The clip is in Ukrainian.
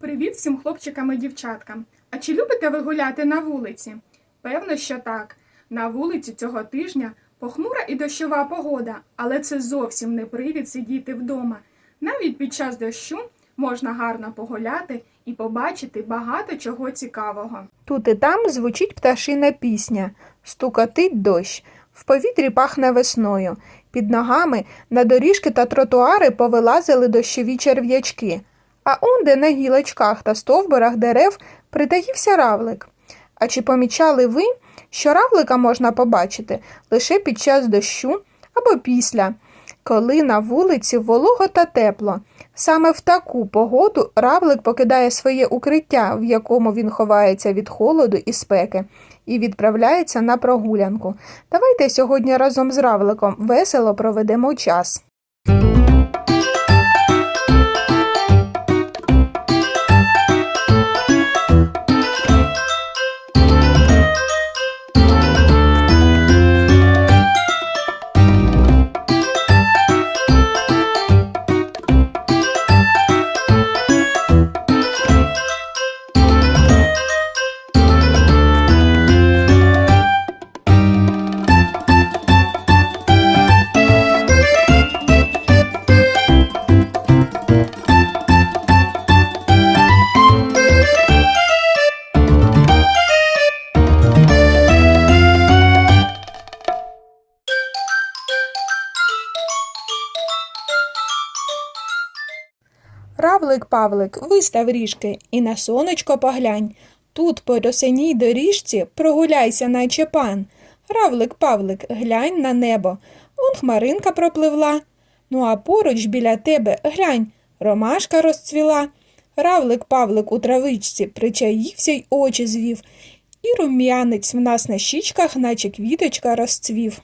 Привіт всім хлопчикам і дівчаткам. А чи любите ви гуляти на вулиці? Певно, що так. На вулиці цього тижня похмура і дощова погода, але це зовсім не привід сидіти вдома. Навіть під час дощу можна гарно погуляти і побачити багато чого цікавого. Тут і там звучить пташина пісня, стукотить дощ, в повітрі пахне весною. Під ногами на доріжки та тротуари повилазили дощові черв'ячки, а онде на гілочках та стовбурах дерев притаївся равлик. А чи помічали ви, що равлика можна побачити лише під час дощу або після, коли на вулиці волого та тепло? Саме в таку погоду равлик покидає своє укриття, в якому він ховається від холоду і спеки, і відправляється на прогулянку. Давайте сьогодні разом з равликом весело проведемо час. Равлик Павлик, вистав ріжки і на сонечко поглянь. Тут по росяній доріжці прогуляйся, наче пан. Равлик Павлик, глянь на небо. Он хмаринка пропливла. Ну а поруч біля тебе глянь, ромашка розцвіла. Равлик Павлик у травичці причаївся й очі звів, і рум'янець в нас на щічках, наче квіточка розцвів.